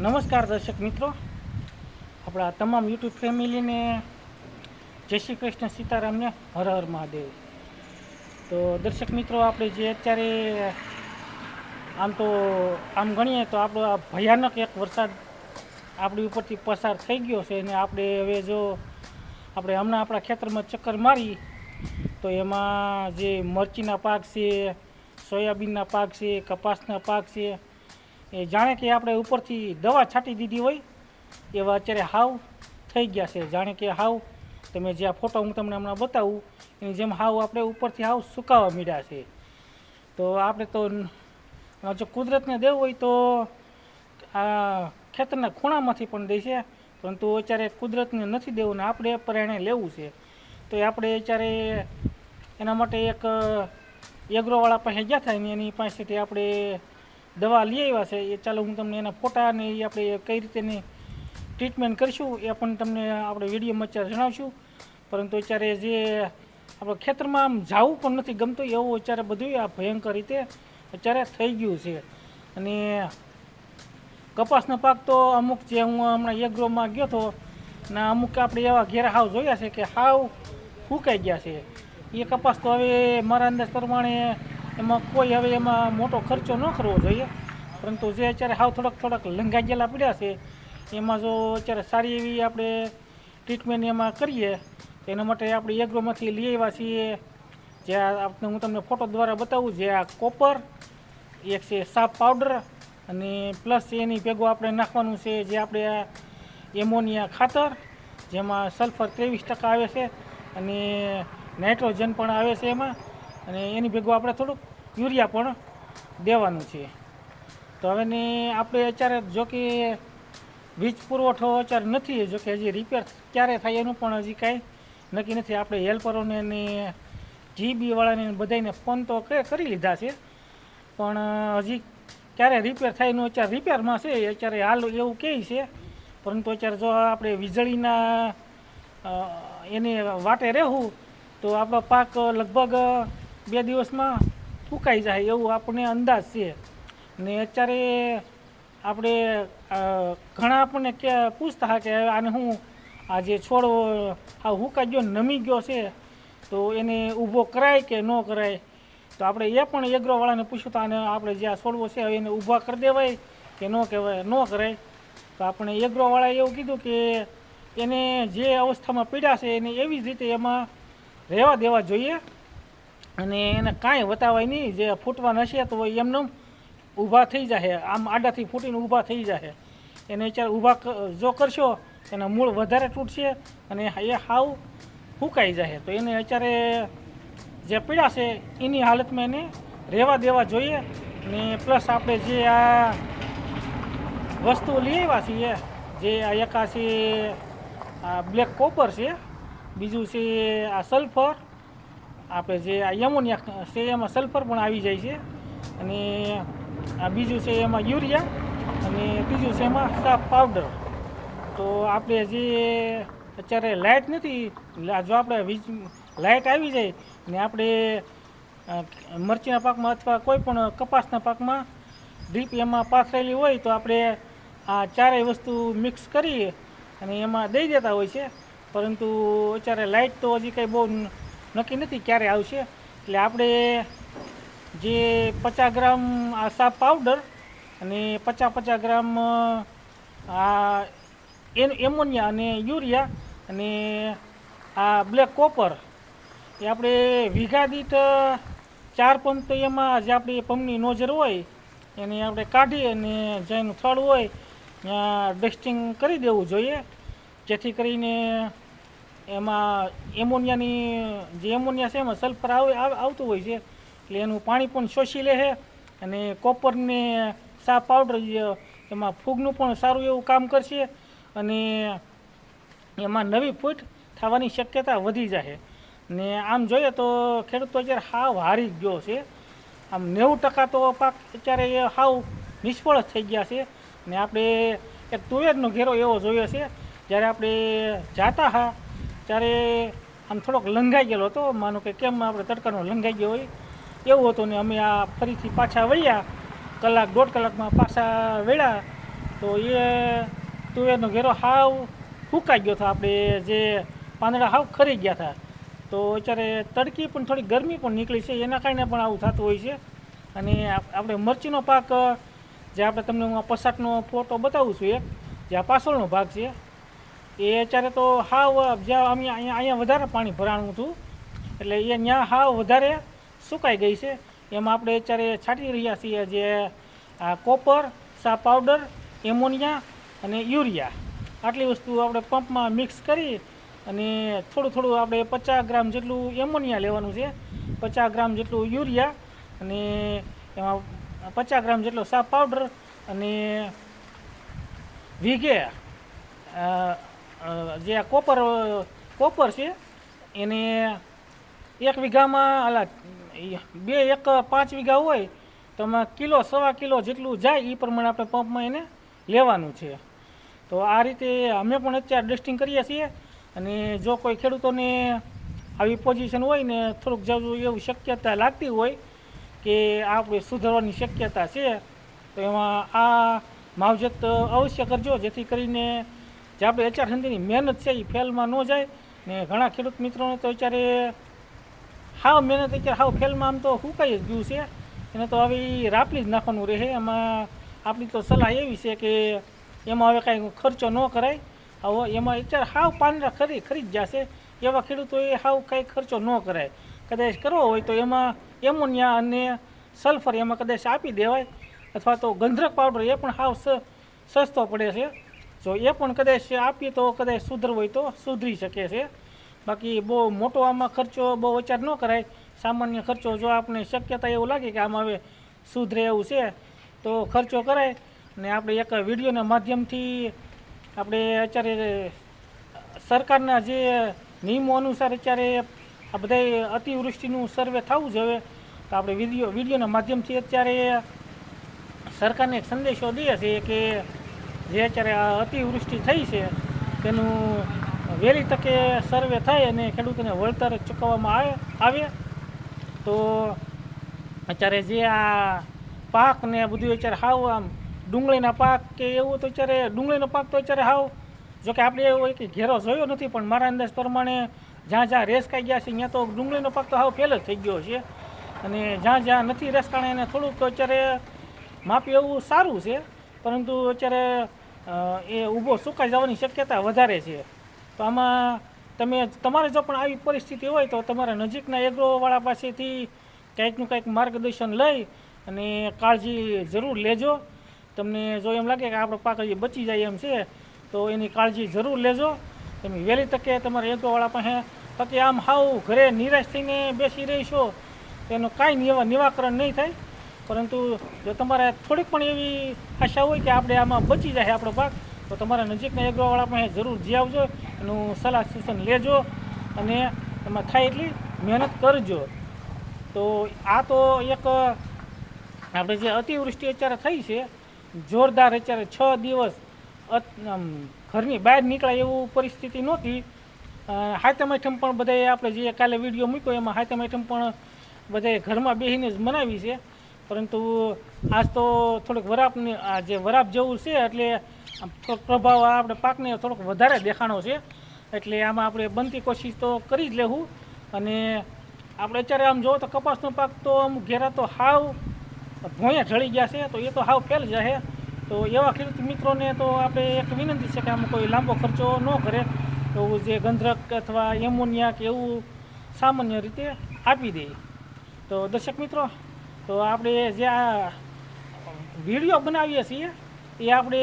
નમસ્કાર દર્શક મિત્રો. આપણા તમામ યુટ્યુબ ફેમિલીને જય શ્રી કૃષ્ણ સીતારામને હર હર મહાદેવ. તો દર્શક મિત્રો, આપણે જે અત્યારે આમ તો આમ ગણીએ તો આપણો આ ભયાનક એક વરસાદ આપણી ઉપરથી પસાર થઈ ગયો છે અને આપણે હવે જો આપણે હમણાં આપણા ખેતરમાં ચક્કર મારી, તો એમાં જે મરચીના પાક છે, સોયાબીનના પાક છે, કપાસના પાક છે એ જાણે કે આપણે ઉપરથી દવા છાંટી દીધી હોય, એવા અત્યારે હાવ થઈ ગયા છે. જાણે કે હાવ તમે જે આ ફોટો હું તમને હમણાં બતાવું, એની જેમ હાવ આપણે ઉપરથી હાવ સુકાવા મીડ્યા છે. તો આપણે તો જો કુદરતને દેવું હોય તો આ ખેતરના ખૂણામાંથી પણ દે છે, પરંતુ અત્યારે કુદરતને નથી દેવું ને આપણે પરિણામે લેવું છે. તો એ આપણે અત્યારે એના માટે એક એગ્રોવાળા પાસે ગયા થાય ને એની પાસેથી આપણે દવા લઈ આવ્યા છે, એ ચાલો હું તમને એના ફોટા ને એ આપણે કઈ રીતેની ટ્રીટમેન્ટ કરીશું એ પણ તમને આપણે વિડીયોમાં અત્યારે જણાવશું. પરંતુ અત્યારે જે આપણે ખેતરમાં આમ જવું પણ નથી ગમતું એવું અત્યારે બધું આ ભયંકર રીતે અત્યારે થઈ ગયું છે. અને કપાસનો પાક તો અમુક જે હું હમણાં એગ્રોમાં ગયો હતો, ને અમુક આપણે એવા ઘેર હાવ જોયા છે કે હાવ ફૂંકાઈ ગયા છે. એ કપાસ તો હવે મારા અંદાજ પ્રમાણે એમાં કોઈ હવે એમાં મોટો ખર્ચો ન કરવો જોઈએ. પરંતુ જે અત્યારે હાવ થોડાક થોડાક લંઘાઈ ગયેલા પડ્યા છે, એમાં જો અત્યારે સારી એવી આપણે ટ્રીટમેન્ટ એમાં કરીએ એના માટે આપણે એગ્રોમાંથી લઈ આવ્યા છીએ. જે આપણે હું તમને ફોટો દ્વારા બતાવું, જે આ કોપર એક છે સાફ પાવડર અને પ્લસ એની ભેગું આપણે નાખવાનું છે જે આપણે એમોનિયા ખાતર, જેમાં સલ્ફર ત્રેવીસ ટકા આવે છે અને નાઇટ્રોજન પણ આવે છે એમાં. અને એની ભેગું આપણે થોડુંક યુરિયા પણ દેવાનું છે. તો હવે ને આપણે અત્યારે જો કે વીજ પુરવઠો અત્યારે નથી, જો કે હજી રિપેર ક્યારે થાય એનું પણ હજી કાંઈ નક્કી નથી. આપણે હેલ્પરોને ને જીબીવાળાને બધાને ફોન તો કરી લીધા છે, પણ હજી ક્યારે રિપેર થાય એનું અત્યારે રિપેરમાં છે અત્યારે હાલ એવું કહે છે. પરંતુ અત્યારે જો આપણે વીજળીના એની વાટે રહેવું, તો આપણો પાક લગભગ બે દિવસમાં ફૂંકાઈ જાય એવું આપણને અંદાજ છે. ને અત્યારે આપણે ઘણા આપણને કે પૂછતા હા કે આને હું આ જે છોડ, આ હુકાઈ ગયો નમી ગયો છે, તો એને ઊભો કરાય કે ન કરાય? તો આપણે એ પણ એગ્રોવાળાને પૂછ્યું તો આને આપણે જે આ છોડવો છે એને ઊભા કરી દેવાય કે ન કહેવાય, ન કરાય? તો આપણે એગ્રોવાળાએ એવું કીધું કે એને જે અવસ્થામાં પીડા છે એને એવી જ રીતે એમાં રહેવા દેવા જોઈએ. અને એને કાંઈ વતાવાય નહીં, જે ફૂટવા નશે તો એમને ઊભા થઈ જશે આમ આડાથી ફૂટીને ઊભા થઈ જશે એને વિચાર ઊભા જો કરશો, એના મૂળ વધારે તૂટશે અને એ હાવ ફૂંકાઈ જશે તો એને અત્યારે જે પીડા છે, એની હાલતમાં એને રહેવા દેવા જોઈએ. ને પ્લસ આપણે જે આ વસ્તુ લઈ આવ્યા છીએ, જે આ એકાસી આ બ્લેક કોપર છે, બીજું છે આ સલ્ફર આપણે જે આ એમોનિયા છે, એમાં સલ્ફર પણ આવી જાય છે. અને આ બીજું છે એમાં યુરિયા અને ત્રીજું છે એમાં સાફ પાવડર તો આપણે જે અત્યારે લાઇટ નથી જો આપણે વીજ લાઇટ આવી જાય ને આપણે મરચીના પાકમાં અથવા કોઈ પણ કપાસના પાકમાં ડ્રીપ એમાં પાથરેલી હોય તો આપણે આ ચારેય વસ્તુ મિક્સ કરી અને એમાં દઈ દેતા હોય છે. પરંતુ અત્યારે લાઇટ તો હજી કંઈ બહુ નક્કી નથી ક્યારે આવશે. એટલે આપણે જે પચાસ ગ્રામ આ સાપ પાવડર અને પચાસ પચાસ ગ્રામ આ એમોનિયા અને યુરિયા અને આ બ્લેક કોપર, એ આપણે વીઘા દીઠ ચાર પંપ તો એમાં જે આપણી પંપની નોજર હોય, એને આપણે કાઢી અને જેનું થળ હોય, ત્યાં ડસ્ટિંગ કરી દેવું જોઈએ. જેથી કરીને એમાં એમોનિયાની, જે એમોનિયા છે એમાં સલ્ફર આવે આવતું હોય છે, એટલે એનું પાણી પણ શોષી લે છે અને કોપરને સાફ પાવડર એમાં ફૂગનું પણ સારું એવું કામ કરશે અને એમાં નવી ફૂટ થવાની શક્યતા વધી જશે ને આમ જોઈએ તો ખેડૂતો અત્યારે હાવ હારી ગયો છે. આમ નેવું ટકા તો પાક અત્યારે એ હાવ નિષ્ફળ થઈ ગયા છે. ને આપણે એક તુવેરનો ઘેરો એવો જોયો છે. જ્યારે આપણે જાતા હા ત્યારે આમ થોડોક લંઘાઈ ગયેલો હતો. માનો કે કેમ આપણે તડકાનો લંઘાઈ ગયો હોય? એવું હતું ને અમે આ ફરીથી પાછા વળ્યા. કલાક, દોઢ કલાકમાં પાછા વેળા તો એ તુવેરનો ઘેરો હાવ ફૂંકાઈ ગયો હતો. આપણે જે પાંદડા હાવ ખરી ગયા હતા. તો અત્યારે તડકી પણ થોડી ગરમી પણ નીકળી છે. એના કારણે પણ આવું થતું હોય છે. અને આપણે મરચીનો પાક, જે આપણે તમને હું આ પસાટનો ફોટો બતાવું છું એક, જે આ પાછળનો ભાગ છે એ અત્યારે તો હાવ જ્યાં અમે અહીંયા અહીંયા વધારે પાણી ભરાણું હતું, એટલે એ ત્યાં હાવ વધારે સુકાઈ ગઈ છે. એમાં આપણે અત્યારે છાંટી રહ્યા છીએ જે કોપર, સા પાવડર, એમોનિયા અને યુરિયા. આટલી વસ્તુ આપણે પંપમાં મિક્સ કરી અને થોડું થોડું આપણે પચાસ ગ્રામ જેટલું એમોનિયા લેવાનું છે. પચાસ ગ્રામ જેટલું યુરિયા અને એમાં પચાસ ગ્રામ જેટલો સા પાવડર અને વીઘે જે આ કોપર કોપર છે, એને એક વીઘામાં અલા બે એક પાંચ વીઘા હોય, તો એમાં કિલો, સવા કિલો જેટલું જાય એ પ્રમાણે આપણે પંપમાં એને લેવાનું છે. તો આ રીતે અમે પણ અત્યારે ડસ્ટિંગ કરીએ છીએ, અને જો કોઈ ખેડૂતોને આવી પોઝિશન હોય ને થોડુંક જરૂર એવું શક્યતા લાગતી હોય કે આપણે સુધારવાની શક્યતા છે, તો એમાં આ માવજત અવશ્ય કરજો, જેથી કરીને જે આપણે અત્યાર સંધિની મહેનત છે એ ફેલમાં ન જાય. ને ઘણા ખેડૂત મિત્રોને તો અત્યારે હાવ મહેનત અત્યારે હાવ ફેલમાં આમ તો હુકાઈ જ ગયું છે. એને તો ઈ રાપલી જ નાખવાનું રહે. એમાં આપણી તો સલાહ એવી છે કે એમાં હવે કાંઈ ખર્ચો ન કરાય. આવો એમાં અત્યારે હાવ પાંદડા ખરી ખરી જ જશે. એવા ખેડૂતોએ હાવ કાંઈ ખર્ચો ન કરાય. કદાચ કરવો હોય તો એમાં એમોનિયા અને સલ્ફર એમાં કદાચ આપી દેવાય. અથવા તો ગંધરક પાવડર એ પણ હાવ સસ્તો પડે છે. જો એ પણ કદાચ આપીએ તો કદાચ સુધરવું હોય તો સુધરી શકે છે. બાકી બહુ મોટો આમાં ખર્ચો, બહુ વિચાર ન કરાય. સામાન્ય ખર્ચો જો આપણે શક્યતા એવું લાગે કે આમાં હવે સુધરે એવું છે, તો ખર્ચો કરાય. ને આપણે એક વિડીયોના માધ્યમથી આપણે અત્યારે સરકારના જે નિયમો અનુસાર અત્યારે આ બધા અતિવૃષ્ટિનું સર્વે થવું જોઈએ તો આપણે વીડિયો, વિડીયોના માધ્યમથી અત્યારે સરકારને એક સંદેશો દઈએ છીએ કે જે અત્યારે આ અતિવૃષ્ટિ થઈ છે, તેનું વહેલી તકે સર્વે થાય અને ખેડૂતોને વળતર ચૂકવવામાં આવે આવે. તો અત્યારે જે આ પાક ને બધું અત્યારે હાવ આમ ડુંગળીના પાક કે એવું તો અત્યારે ડુંગળીનો પાક તો અત્યારે હાવ જોકે આપણે એવો એક ઘેરો જોયો નથી, પણ મારા અંદાજ પ્રમાણે જ્યાં જ્યાં રેસકાઈ ગયા છે, ત્યાં તો ડુંગળીનો પાક તો હાવ ફેલ જ થઈ ગયો છે. અને જ્યાં જ્યાં નથી રેસકાણે એને થોડુંક અત્યારે માપી એવું સારું છે, પરંતુ અત્યારે એ ઊભો સુકાઈ જવાની શક્યતા વધારે છે. તો આમાં તમે તમારે જો પણ આવી પરિસ્થિતિ હોય તો તમારા નજીકના એગ્રોવાળા પાસેથી કંઈકનું કંઈક માર્ગદર્શન લઈ અને કાળજી જરૂર લેજો. તમને જો એમ લાગે કે આપણો પાક હજી બચી જાય એમ છે, તો એની કાળજી જરૂર લેજો. તમે વહેલી તકે તમારા એગ્રોવાળા પાસે બાકી આમ હાવ ઘરે નિરાશ થઈને બેસી રહીશો, તો એનું કાંઈ નિવા નિવાકરણ નહીં થાય. પરંતુ જો તમારે થોડીક પણ એવી આશા હોય કે આપણે આમાં બચી જાય આપણો પાક, તો તમારા નજીકના એગ્રોવાળા પાસે જરૂર જઈ આવજો, એનું સલાહ સૂચન લેજો અને એમાં થાય એટલી મહેનત કરજો. તો આ તો એક આપણે જે અતિવૃષ્ટિ અત્યારે થઈ છે, જોરદાર અત્યારે છ દિવસ ઘરની બહાર નીકળાય એવું પરિસ્થિતિ નહોતી. હાથમ પણ બધાએ આપણે જે કાલે વીડિયો મૂક્યો એમાં હાથમ પણ બધાએ ઘરમાં બેસીને જ મનાવી છે. પરંતુ આજ તો થોડુંક વરાપની આ જે વરાપ જેવું છે, એટલે આમ થોડોક પ્રભાવ આપણે પાકને થોડોક વધારે દેખાણો છે. એટલે આમાં આપણે બનતી કોશિશ તો કરી જ લેવું. અને આપણે અત્યારે આમ જોવો તો કપાસનો પાક તો અમુક ઘેરા તો હાવ ભોંયા ઢળી ગયા છે, તો એ તો હાવ ફેલ જશે તો એવા ખેડૂત મિત્રોને તો આપણે એક વિનંતી છે કે આમ કોઈ લાંબો ખર્ચો ન કરે. તો જે ગંધરક અથવા એમોનિયા કે એવું સામાન્ય રીતે આપી દે. તો દર્શક મિત્રો તો આપણે જે આ વીડિયો બનાવીએ છીએ, એ આપણે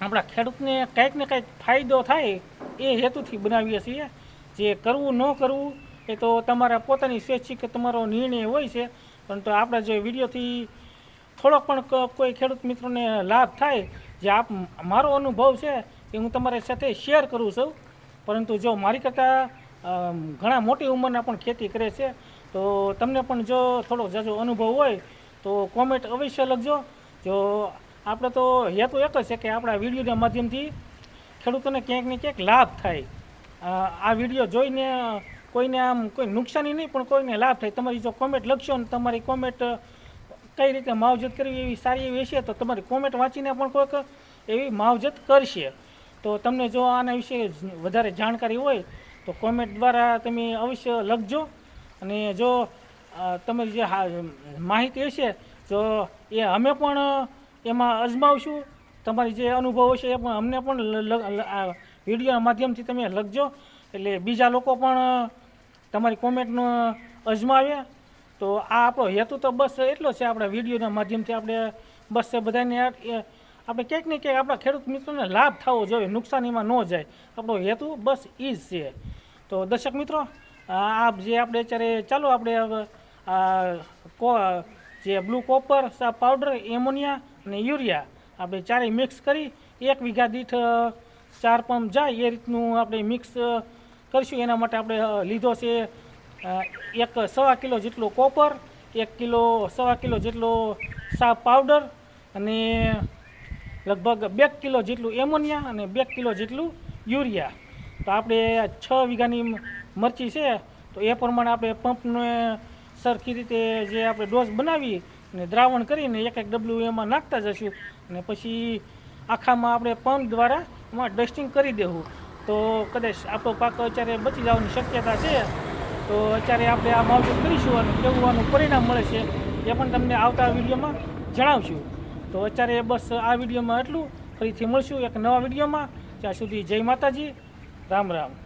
આપણા ખેડૂતને કંઈક ને કંઈક ફાયદો થાય એ હેતુથી બનાવીએ છીએ. જે કરવું ન કરવું, એ તો તમારા પોતાની સ્વૈચ્છિક તમારો નિર્ણય હોય છે. પરંતુ આપણા જે વિડીયોથી થોડોક પણ કોઈ ખેડૂત મિત્રોને લાભ થાય, જે આપ, મારો અનુભવ છે, એ હું તમારી સાથે શેર કરું છું. પરંતુ જો મારી કરતાં ઘણા મોટી ઉંમરના પણ ખેતી કરે છે તો તમને પણ જો થોડોક જાજો અનુભવ હોય, તો કોમેન્ટ અવશ્ય લખજો. જો આપણે તો હેતુ એક જ છે કે આપણા વિડીયોના માધ્યમથી ખેડૂતોને ક્યાંક ને ક્યાંક લાભ થાય. આ વીડિયો જોઈને કોઈને આમ કોઈ નુકસાની નહીં, પણ કોઈને લાભ થાય. તમારી જો કોમેન્ટ લખશો ને તમારી કોમેન્ટ કઈ રીતે માવજત કરવી એવી સારી એવી હશે, તો તમારી કોમેન્ટ વાંચીને પણ કોઈક એવી માવજત કરશે. તો તમને જો આના વિશે વધારે જાણકારી હોય, તો કોમેન્ટ દ્વારા તમે અવશ્ય લખજો. અને જો તમારી જે માહિતી હશે તો એ અમે પણ એમાં અજમાવશું, તમારી જે અનુભવ હશે એ પણ અમને પણ વિડીયોના માધ્યમથી તમે લખજો. એટલે બીજા લોકો પણ તમારી કોમેન્ટનો અજમાવે. તો આ આપણો હેતુ તો બસ એટલો છે આપણા વિડીયોના માધ્યમથી આપણે બસ બધાને એ, આપણે ક્યાંક ને ક્યાંક આપણા ખેડૂત મિત્રોને લાભ થવો જોઈએ નુકસાનીમાં ન જાય. આપણો હેતુ બસ એ જ છે. તો દર્શક મિત્રો આ જે આપણે અત્યારે ચાલો આપણે જે બ્લુ કોપર પાવડર, એમોનિયા અને યુરિયા આપણે ચારેય મિક્સ કરી, એક વીઘા દીઠ ચાર પંપ જાય એ રીતનું આપણે મિક્સ કરીશું. એના માટે આપણે લીધો છે એક સવા કિલો જેટલો કોપર, એક કિલો, સવા કિલો જેટલો સાફ પાવડર અને લગભગ બે કિલો જેટલું એમોનિયા અને બે કિલો જેટલું યુરિયા. તો આપણે છ વીઘાની મરચી છે, તો એ પ્રમાણે આપણે પંપને સરખી રીતે જે આપણે ડોઝ બનાવી અને દ્રાવણ કરીને એક એક ડબલું એમાં નાખતા જશું અને પછી આખામાં આપણે પંપ દ્વારા એમાં ડસ્ટિંગ કરી દેવું. તો કદાચ આપણો પાક અત્યારે બચી જવાની શક્યતા છે, તો અત્યારે આપણે આ માવજત કરીશું અને કેવું આનું પરિણામ મળે છે, એ પણ તમને આવતા વિડીયોમાં જણાવશું. તો અત્યારે બસ આ વિડીયોમાં એટલું ફરીથી મળશું એક નવા વિડીયોમાં. ત્યાં સુધી જય માતાજી. રામ રામ.